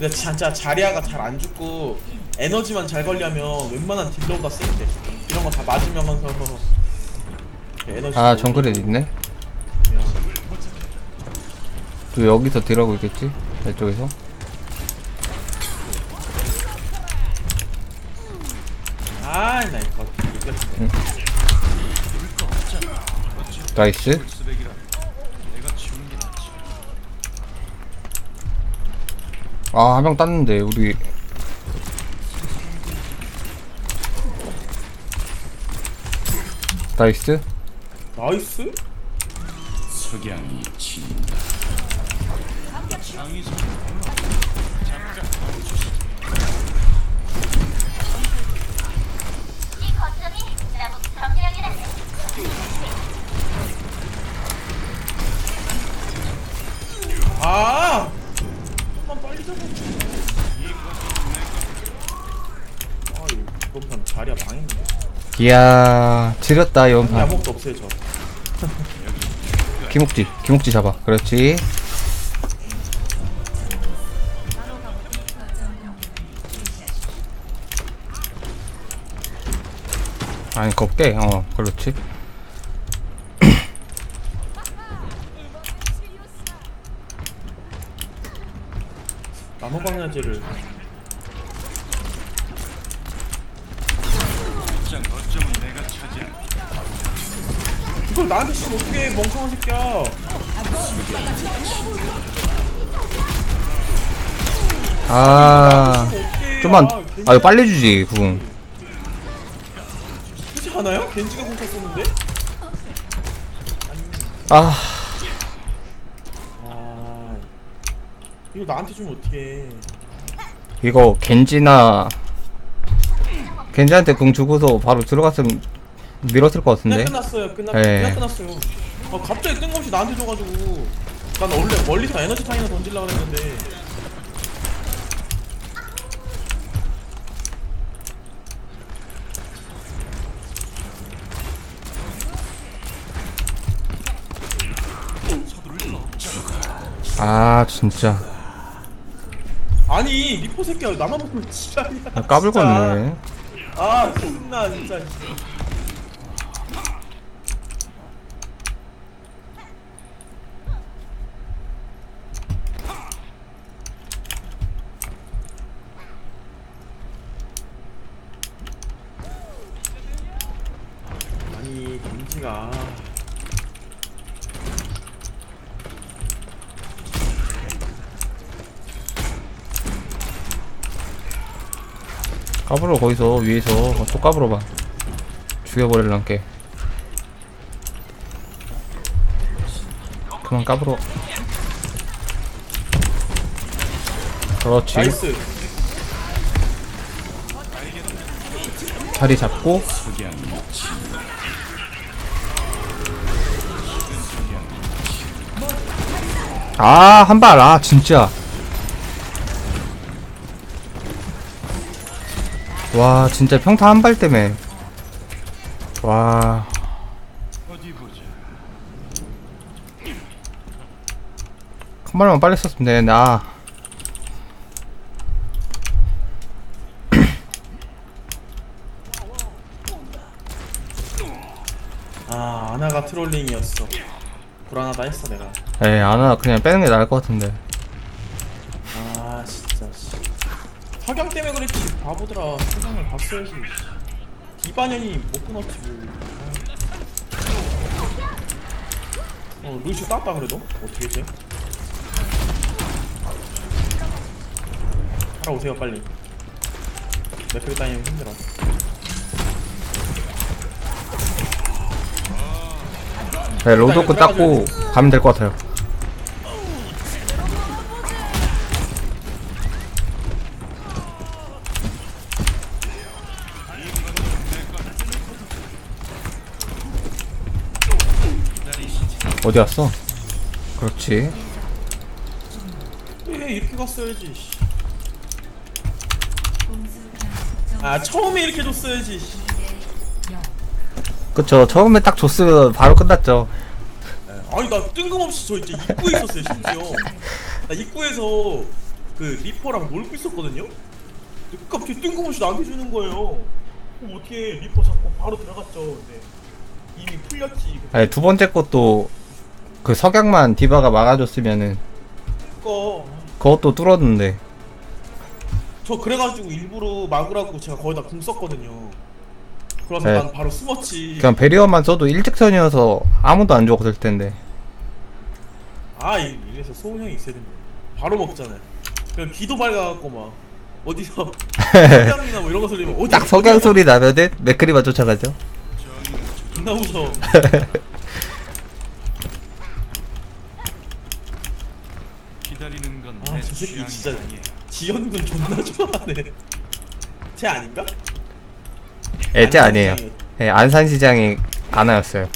근데 진짜 자리아가 잘 안 죽고 에너지만 잘 관리하면 웬만한 딜러보다 센데 이런 거 다 맞으면서 에너지 아 정글에 있네? 또 여기서 딜하고 있겠지? 이쪽에서? 아나 이거 이겼네 나이스 아 한 명 땄는데 우리. 나이스. 나이스? 석양이 점령이다. 아 아 이거 망했네 이야 지렸다 한 이번판. 아무것도 없어요 저. 기목지 기목지 잡아. 그렇지. 아니 곱게 어 그렇지 내가 차지한다. 이걸 나한테 씨 어떻게 해 멍청한 새끼야 아 어떻게 좀만 아 이거 빨리 주지 궁 그렇지 않아요? 겐지가? 아, 아 이거 나한테 주면 어떡해. 이거 겐지나 겐지한테 궁 주고서 바로 들어갔으면 밀었을 것 그냥 같은데? 끝났어요. 끝났, 네. 그냥 끝났어요. 아, 갑자기 뜬금없이 나한테 줘가지고. 난 원래 멀리서 에너지 타이나 던질라 그랬는데. 아 진짜 아니 리포 새끼야. 나만 보면 지랄이야. 아, 까불겠네. 진짜. 아 존나 진짜 아니 겐지가 까불어 거기서 위에서 또 까불어봐. 죽여버릴란게 그만 까불어 그렇지. 나이스. 자리 잡고. 아 한 발. 아 진짜 와 진짜 평타 한 발 때문에. 와. 어디 보자. 한 발만 빨리 썼으면 되는데 아. 아 아나가 트롤링이었어. 불안하다 했어 내가. 에이 안하 그냥 빼는 게 나을 것 같은데 아 진짜 씨 석양 때문에 그랬지 바보들아 석양을 봤어야지 디바년이 못 끊었지 뭐. 아. 어 루시 땄다 그래도 어떻게 돼? 따라오세요 빨리 맥클 따이면 힘들어 네, 로도크 닦고 가면 될 것 같아요 어디 갔어? 그렇지 왜 이렇게 갔어야지 씨. 아 처음에 이렇게 줬어야지 씨. 그쵸 처음에 딱 줬으면 바로 끝났죠 아니 나 뜬금없이 저 이제 입구에 있었어요 심지어 나 입구에서 그 리퍼랑 놀고 있었거든요. 근데 갑자기 뜬금없이 나한테 주는 거예요. 그럼 어떻게 리퍼 잡고 바로 들어갔죠. 근데 이미 풀렸지. 아니 두 번째 것도 그 석양만 디바가 막아줬으면은 그거 그것도 뚫었는데 저 그래가지고 일부러 막으라고 제가 거의 다 궁 썼거든요. 그래서 네. 난 바로 숨었지. 그냥 베리어만 써도 일직선이어서 아무도 안 죽었을 텐데 아 이- 이래서 소은 형이 있어야 된다. 바로 먹잖아요. 그냥 귀도 밝아갖고 막 어디서 석양이나 뭐 이런 거 소리면 어디 딱 석양 소리 나면은 맥크리만 쫓아가죠 존나 무서워. 기다리는 건내아저 새끼 취향이 진짜 아니야. 지현군 존나 좋아하네. 쟤 아닌가? 애제 아니에요 예, 안산시장이 아나였어요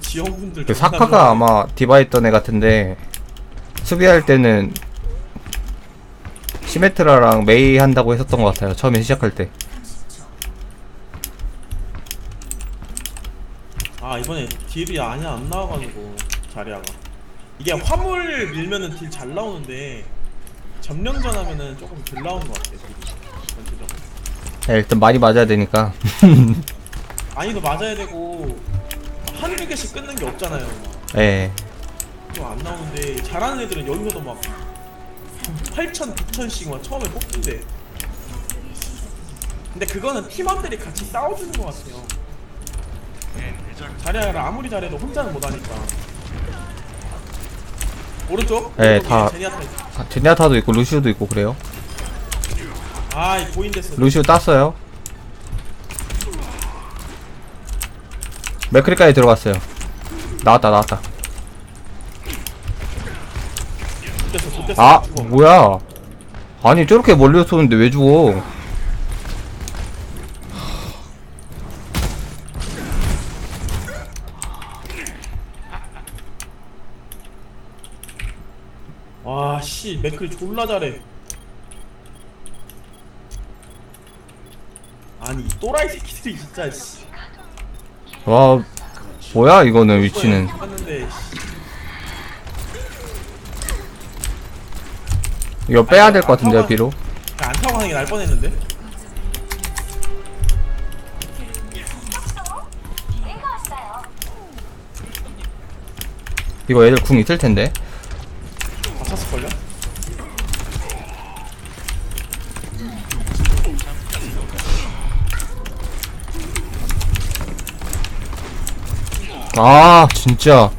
지현군들 그 존나 사카가 좋아하네. 아마 디바 있던 애 같은데 수비할 때는 시메트라랑 메이 한다고 했었던 것 같아요 처음에 시작할 때 아 이번에 딜이 아니 안 나와가지고 자리아가 이게 화물 밀면은 딜 잘 나오는데 점령전 하면은 조금 덜 나오는 것 같아 딜이. 전체적으로. 예, 일단 많이 맞아야 되니까. 아니도 맞아야 되고 한두 개씩 끊는 게 없잖아요. 예. 좀 안 나오는데 잘하는 애들은 여기서도 막 8천, 9천씩 막 처음에 뽑던데 근데 그거는 팀원들이 같이 싸워주는 것 같아요. 내 대작 자리아를 아무리 잘해도 혼자는 못하니까 오른쪽? 네, 오른쪽에 다- 제니아타 있어. 아, 제니아타도 있고 루시우도 있고 그래요. 아이 보인데스 루시우 땄어요. 맥크리까지 들어갔어요. 나왔다 나왔다. 좋댔어 좋댔어. 아 죽어. 뭐야? 아니 저렇게 멀리서 쏘는데 왜 죽어 와 씨 맥클이 졸라 잘해. 아니 이 또라이 새끼들이 진짜 씨. 와 뭐야 이거는 위치는. 봤는데 이거 빼야 될 것 같은데요 뒤로? 안 타고 하는 게날 뻔했는데. 이거 애들 궁 있을 텐데 다 찼을걸요? 아 진짜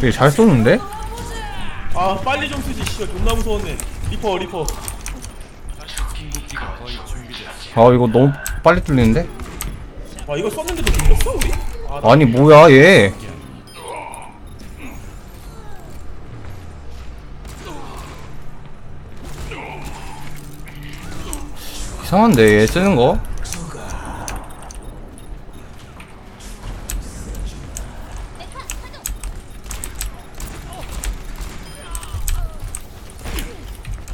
되게 잘 쏘는데? 아 빨리 좀 쓰지 씨발 존나 무서웠네 리퍼 리퍼. 아 이거 너무 빨리 뚫리는데? 와 이거 썼는데도 밀렸어 우리? 아, 나 아니 뭐야 얘 이상한데 얘 쓰는 거?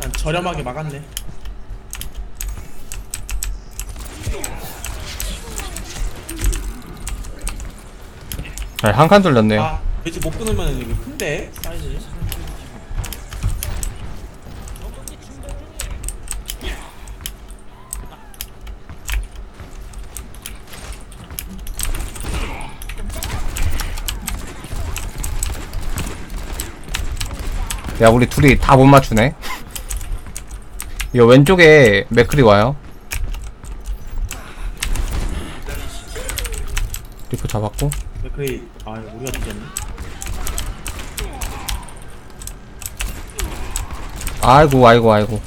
난 저렴하게 막았네. 아, 한칸 뚫렸네요. 아 돼지 못 끊으면 이게 큰데 사이즈 야 우리 둘이 다 못 맞추네. 이거 왼쪽에 맥클이 와요. 리프 잡았고. 맥클이 아 우리가 뒤졌네. 아이고 아이고 아이고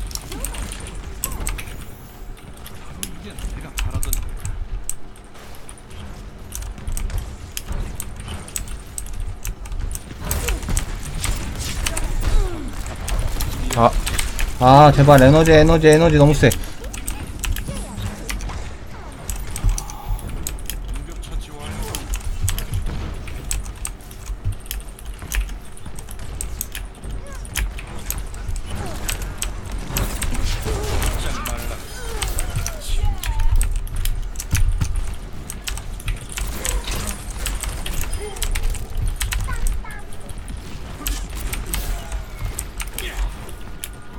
아, 아 제발 에너지 에너지 에너지 너무 세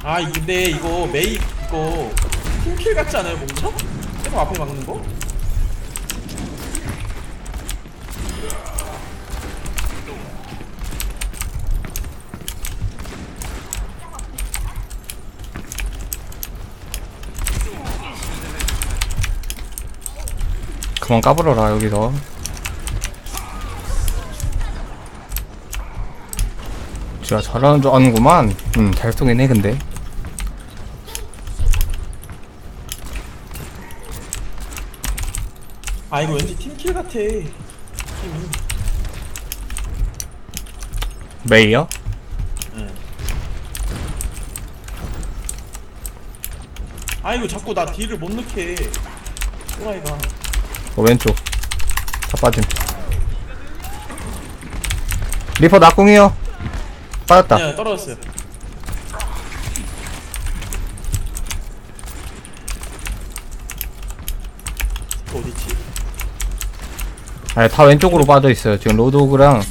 아 근데 이거 메이 이거 팀킬 같지 않아요 뭔가? 계속 앞에 막는 거? 그만 까불어라 여기서 진짜 잘하는 줄 아는구만 음잘 쏘긴 해 근데 아 이거 왠지 팀킬 같아. 팀이 메이요? 응. 아 이거 자꾸 나 딜을 못 넣게. 또라이가. 어, 왼쪽. 다 빠짐. 리퍼 낙궁이요? 빠졌다. 그냥 떨어졌어요 이거 어디지? 아니 다 왼쪽으로 빠져있어요 지금 로드오그랑.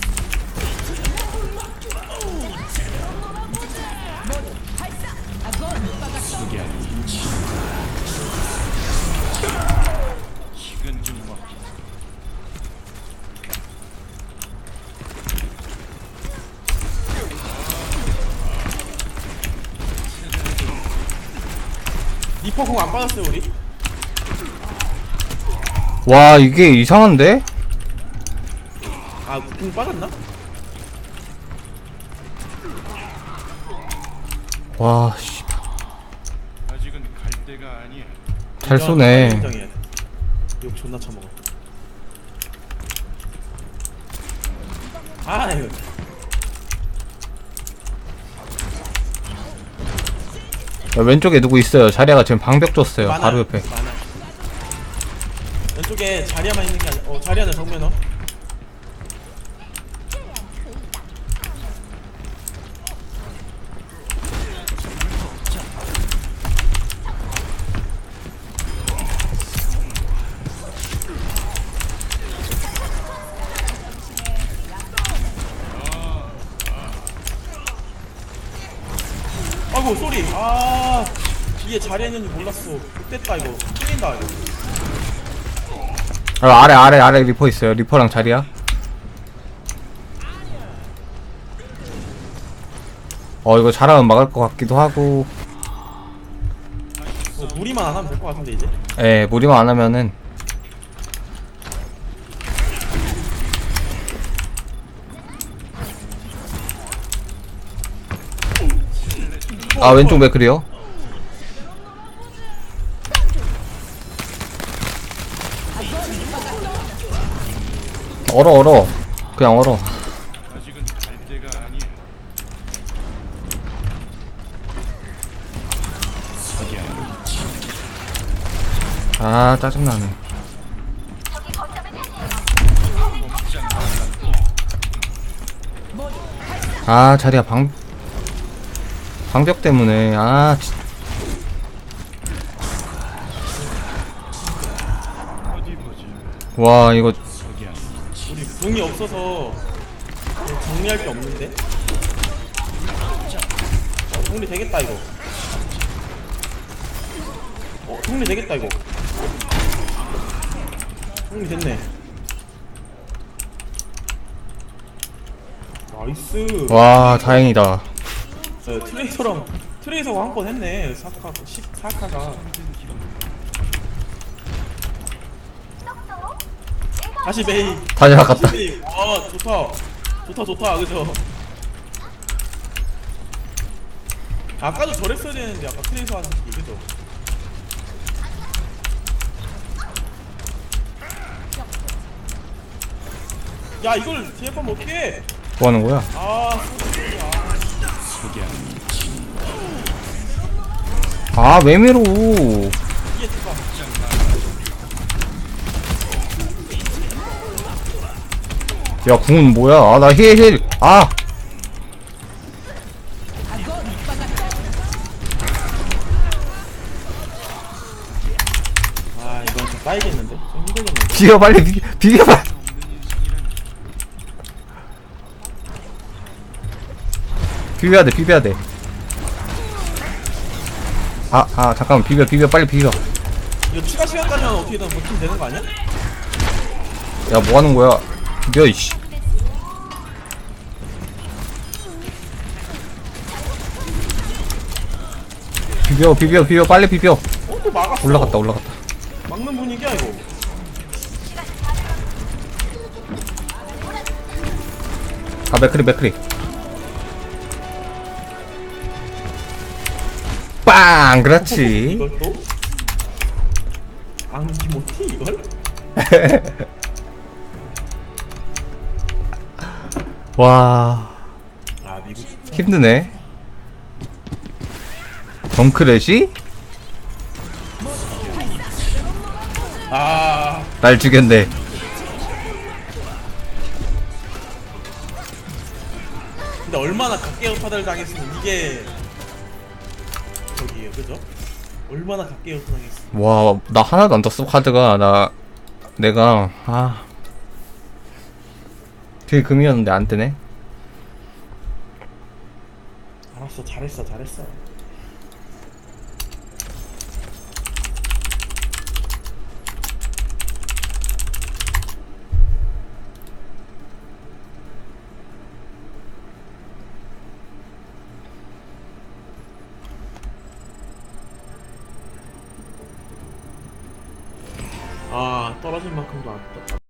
리퍼 공안 빠졌어요 우리? 와 이게 이상한데? 아공 빠졌나? 와 씨, 아직은 갈 때가 아니야. 잘 쏘네 인정해야 돼. 욕 존나 처먹어. 아 이거 야, 왼쪽에 누구 있어요 자리아가 지금 방벽 줬어요 많아. 바로 옆에 많아. 왼쪽에 자리야만 있는 게 아니야. 어 자리야는 정면어. 아이고 쏘리. 아 이게 자리야 있는지 몰랐어. 됐다 이거. 틀린다 이거. 어, 아래 아래 아래 리퍼 있어요. 리퍼랑 자리아 어 이거 잘하면 막을 것 같기도 하고. 어, 무리만 안 하면 될 것 같은데 이제? 예 무리만 안 하면은 아 왼쪽 맥크리요? 얼어 얼어 그냥 얼어. 아 짜증나네 아 자리야 방 방벽 때문에. 아 진- 어디 보자. 와 이거. 우리 궁이 없어서 정리할 게 없는데? 어, 정리 되겠다 이거. 어 정리 되겠다 이거. 정리 됐네. 나이스. 와 다행이다 어, 트레이서랑 트레이서가 한번 했네. 사카 시, 사카가. 다시 메이 다시 아깝다. 다시 메이 와 좋다. 좋다 좋다. 그죠? 아까도 저랬어야 되는데 아까 트레이서 하는 게 그죠? 야 이걸 뒤에 보면 어떡해 뭐 하는 거야? 아 소리 석양. 아 좋다 야 궁은 뭐야? 아 나 힐 힐 아! 아 이건 좀 따이겠는데? 좀 힘들겠는데. 비벼 빨리 비, 비벼봐 비벼야 돼 비벼야 돼 아, 아, 잠깐만. 비벼, 비벼, 빨리 비벼. 이거 추가 시간까지만 어떻게든 버티면 되는 거 아니야? 야, 뭐 하는 거야? 비벼, 이씨. 비벼, 비벼, 비벼, 빨리 비벼. 어? 또 막았어 올라갔다, 올라갔다. 막는 분위기야 이거 아, 맥크리, 맥크리. 빵! 그렇지. 이걸 또? 안기 못해 이걸? 와, 아 미국 힘드네. 덩크렛이? 아날 죽였네. 근데 얼마나 타들 당했으면 이게 그죠? 얼마나 각계형 당했어 와, 나 하나도 안 떴어, 카드가. 나, 내가, 아. 되게 금이었는데 안 뜨네? 알았어 잘했어 잘했어 아 떨어진 만큼도 안 떴다